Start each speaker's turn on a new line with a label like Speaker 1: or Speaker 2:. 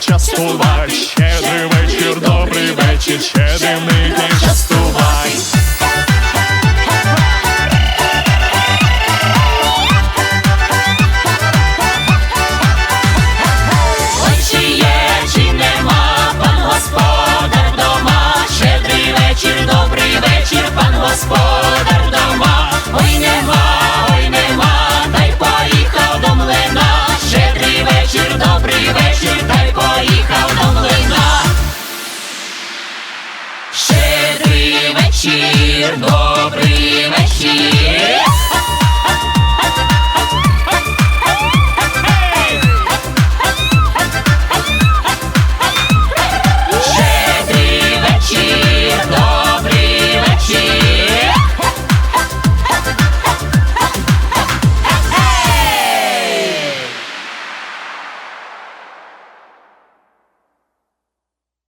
Speaker 1: частувай, щедрий вечір, добрий вечір, частувай.
Speaker 2: мир.